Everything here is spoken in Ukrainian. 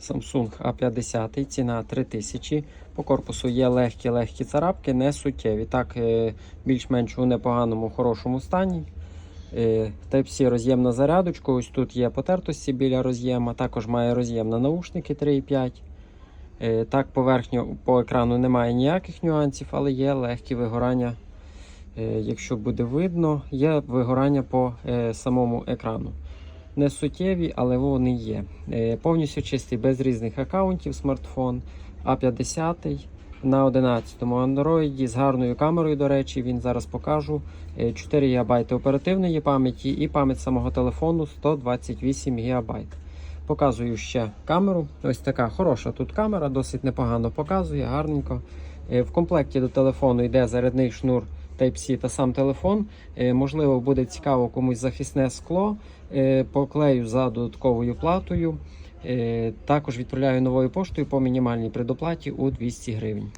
Samsung A50, ціна 3000. По корпусу є легкі-легкі царапки, не суттєві. Так, е, більш-менш у непоганому, хорошому стані. Е, Type-C роз'єм на зарядочку. Ось тут є потертості біля роз'єма. Також має роз'єм на наушники 3,5. Е, Так, поверхньо по екрану немає ніяких нюансів, але є легкі вигорання. Якщо буде видно, є вигорання по самому екрану. Не суттєві, але вони є. Е, Повністю чистий без різних аккаунтів смартфон А50 на 11-му Android з гарною камерою, до речі, він зараз покажу. Е, 4 ГБ оперативної пам'яті і пам'ять самого телефону 128 ГБ. Показую ще камеру. Ось така хороша тут камера, досить непогано показує, гарненько. Е, В комплекті до телефону йде зарядний шнур Type-C та сам телефон. Е, Можливо, буде цікаво комусь захисне скло. Е, Поклею за додатковою платою. Е, Також відправляю новою поштою по мінімальній предоплаті у 200 гривень.